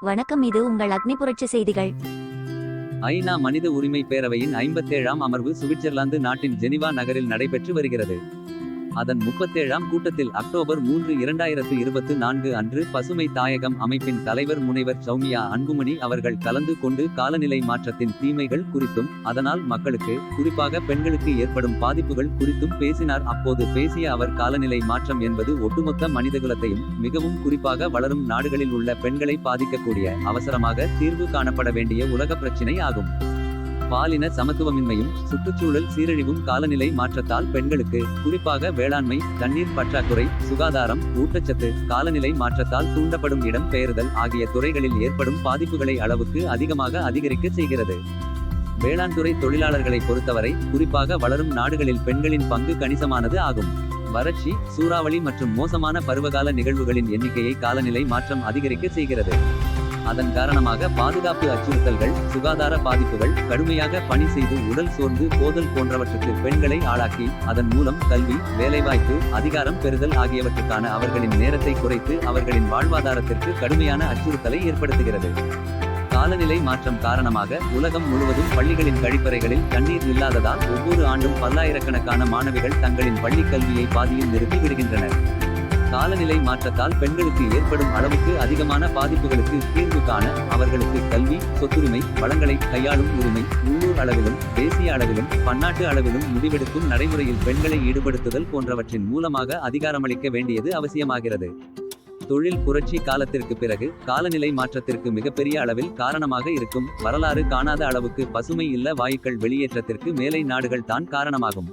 வணக்கம் இது உங்கள் அக்னி புரட்சி செய்திகள். ஐநா மனித உரிமை பேரவையின் ஐம்பத்தேழாம் அமர்வு சுவிட்சர்லாந்து நாட்டின் ஜெனிவா நகரில் நடைபெற்று வருகிறது. அதன் முப்பத்தேழாம் கூட்டத்தில் அக்டோபர் மூன்று இரண்டாயிரத்து இருபத்து நான்கு அன்று பசுமை தாயகம் அமைப்பின் தலைவர் முனைவர் சௌமியா அன்புமணி அவர்கள் கலந்து கொண்டு காலநிலை மாற்றத்தின் தீமைகள் குறித்தும் அதனால் மக்களுக்கு குறிப்பாக பெண்களுக்கு ஏற்படும் பாதிப்புகள் குறித்தும் பேசினார். அப்போது பேசிய அவர் காலநிலை மாற்றம் என்பது ஒட்டுமொத்த மனிதகுலத்தையும் மிகவும் குறிப்பாக வளரும் நாடுகளில் உள்ள பெண்களை பாதிக்கக்கூடிய அவசரமாக தீர்வு காணப்பட வேண்டிய உலக பிரச்சினை ஆகும். பாலின சமத்துவமின்மையும் சுற்றுச்சூழல் சீரழிவும் காலநிலை மாற்றத்தால் பெண்களுக்கு குறிப்பாக வேளாண்மை தண்ணீர் பற்றாக்குறை சுகாதாரம் ஊட்டச்சத்து காலநிலை மாற்றத்தால் தூண்டப்படும் இடம் பெயர்தல் ஆகிய துறைகளில் ஏற்படும் பாதிப்புகளை அளவுக்கு அதிகமாக அதிகரிக்க செய்கிறது. வேளாண் துறை தொழிலாளர்களை பொறுத்தவரை குறிப்பாக வளரும் நாடுகளில் பெண்களின் பங்கு கணிசமானது ஆகும். வறட்சி சூறாவளி மற்றும் மோசமான பருவகால நிகழ்வுகளின் எண்ணிக்கையை காலநிலை மாற்றம் அதிகரிக்க செய்கிறது. அதன் காரணமாக பாதுகாப்பு அச்சுறுத்தல்கள் சுகாதார பாதிப்புகள் கடுமையாக பணி செய்து உடல் சோர்ந்து போதல் போன்றவற்றுக்கு பெண்களை ஆளாக்கி அதன் மூலம் கல்வி வேலைவாய்ப்பு அதிகாரம் பெறுதல் ஆகியவற்றுக்கான அவர்களின் நேரத்தை குறைத்து அவர்களின் வாழ்வாதாரத்திற்கு கடுமையான அச்சுறுத்தலை ஏற்படுத்துகிறது. காலநிலை மாற்றம் காரணமாக உலகம் முழுவதும் பள்ளிகளின் கழிப்பறைகளில் தண்ணீர் இல்லாததால் ஒவ்வொரு ஆண்டும் பல்லாயிரக்கணக்கான மாணவிகள் தங்களின் பள்ளிக் கல்வியை பாதியில் நிறுத்தி விடுகின்றனர். காலநிலை மாற்றத்தால் பெண்களுக்கு ஏற்படும் அளவுக்கு அதிகமான பாதிப்புகளுக்கு தீர்வு காண அவர்களுக்கு கல்வி சொத்துரிமை வளங்களை கையாளும் உரிமை உள்ளூர் அளவிலும் தேசிய அளவிலும் பன்னாட்டு அளவிலும் முடிவெடுக்கும் நடைமுறையில் பெண்களை ஈடுபடுத்துதல் போன்றவற்றின் மூலமாக அதிகாரமளிக்க வேண்டியது அவசியமாகிறது. தொழில் புரட்சி காலத்திற்கு பிறகு காலநிலை மாற்றத்திற்கு மிகப்பெரிய அளவில் காரணமாக இருக்கும் வரலாறு காணாத அளவுக்கு பசுமை இல்ல வாயுக்கள் வெளியேற்றத்திற்கு மேலை நாடுகள் தான் காரணமாகும்.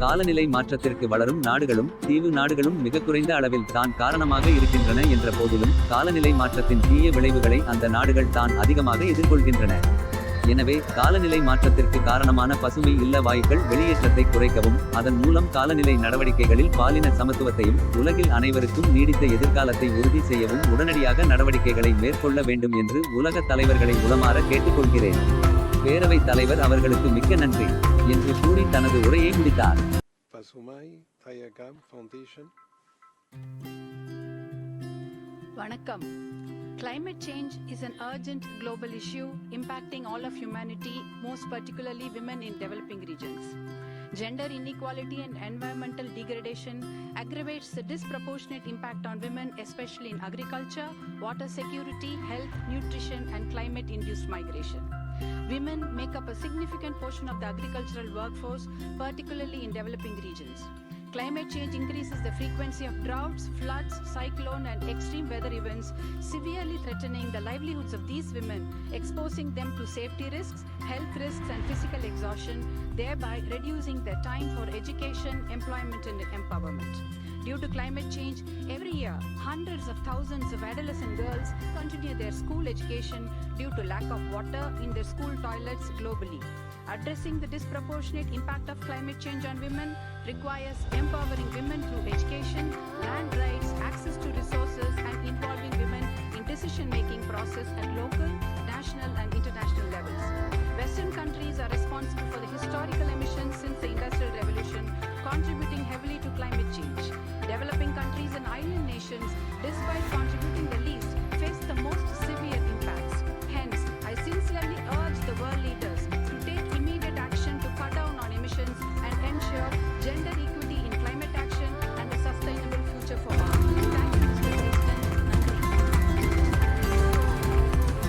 காலநிலை மாற்றத்திற்கு வளரும் நாடுகளும் தீவு நாடுகளும் மிக குறைந்த அளவில் தான் காரணமாக இருக்கின்றன என்ற போதிலும் காலநிலை மாற்றத்தின் தீய விளைவுகளை அந்த நாடுகள் தான் அதிகமாக எதிர்கொள்கின்றன. எனவே காலநிலை மாற்றத்திற்கு காரணமான பசுமை இல்ல வாயுக்கள் வெளியேற்றத்தை குறைக்கவும் அதன் மூலம் காலநிலை நடவடிக்கைகளில் பாலின சமத்துவத்தையும் உலகில் அனைவருக்கும் நீடித்த எதிர்காலத்தை உறுதி செய்யவும் உடனடியாக நடவடிக்கைகளை மேற்கொள்ள வேண்டும் என்று உலக தலைவர்களை உளமாற கேட்டுக்கொள்கிறேன். பேரவைத் தலைவர் அவர்களுக்கு மிக்க நன்றி. என்று கூறி தனது உரையை முடித்தார் Pasumai Tayagam Foundation. Vanakkam. Climate change is an urgent global issue impacting all of humanity, most particularly women in developing regions. Gender inequality and environmental degradation aggravates the disproportionate impact on women, especially in agriculture, water security, health, nutrition, and climate induced migration. Women make up a significant portion of the agricultural workforce, particularly in developing regions. Climate change increases the frequency of droughts, floods, cyclone, and extreme weather events, severely threatening the livelihoods of these women, exposing them to safety risks, health risks, and physical exhaustion, thereby reducing their time for education, employment, and empowerment. Due to climate change, every year, hundreds of thousands of adolescent girls continue their school education due to lack of water in their school toilets globally. Addressing the disproportionate impact of climate change on women requires empowering women through education, land rights, access to resources, and involving women in decision-making process at local,